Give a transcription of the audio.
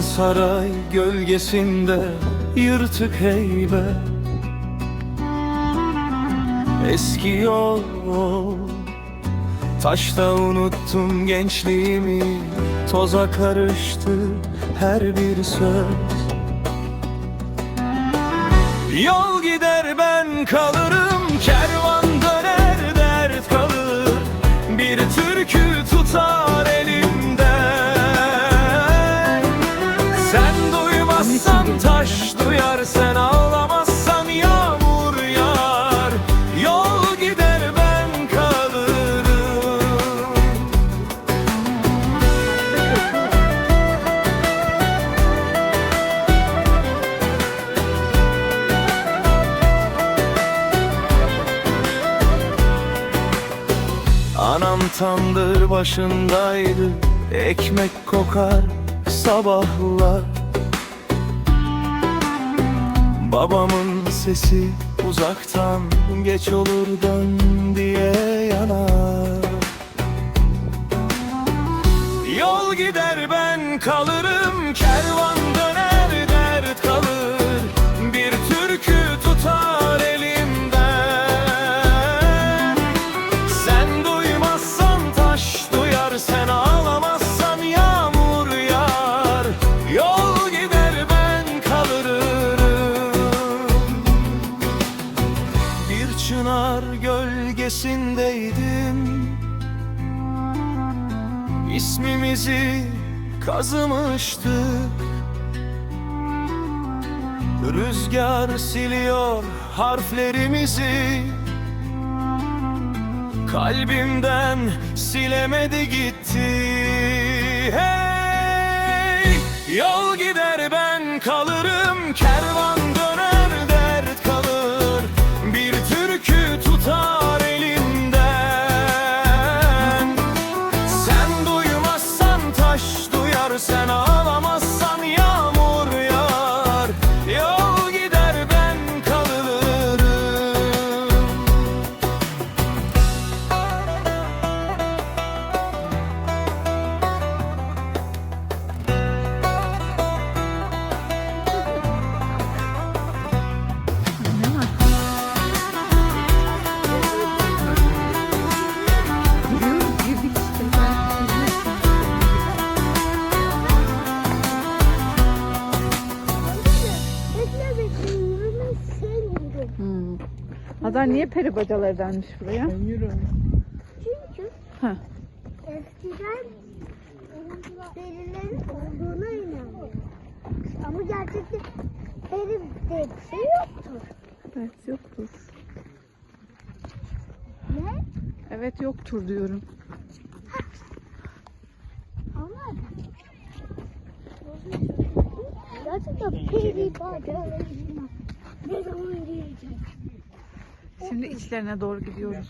saray gölgesinde yırtık heybe Eski yol Taşta unuttum gençliğimi. Toza karıştı her bir söz. Yol gider ben kalırım. Kervan döner dert kalır. Bir türkü tutar tandır başındaydı. Ekmek kokar sabahlar. Babamın sesi uzaktan Geç olur dön diye yanar. Yol gider ben kalırım Kervan Sen ağlamazsan yağmur yağar. Yol gider ben kalırım. Bir çınar gölgesindeydim. İsmimizi kazımıştık Rüzgar siliyor harflerimizi Kalbimden silemedi gitti. Hey! Yol gider ben kalırım. Kervan döner dert kalır. Bir türkü tutar elimden Sen duymazsan taş duyar Sen Hmm. Hazar niye peri bacaları denmiş buraya? Çünkü Ha. eskiden perilerin olduğuna inanıyor. Ama gerçekte peri diye bir şey yoktur. Evet yoktur. Ne? Evet yoktur diyorum. Ama gerçekten peri bacalarına Şimdi içlerine doğru gidiyoruz.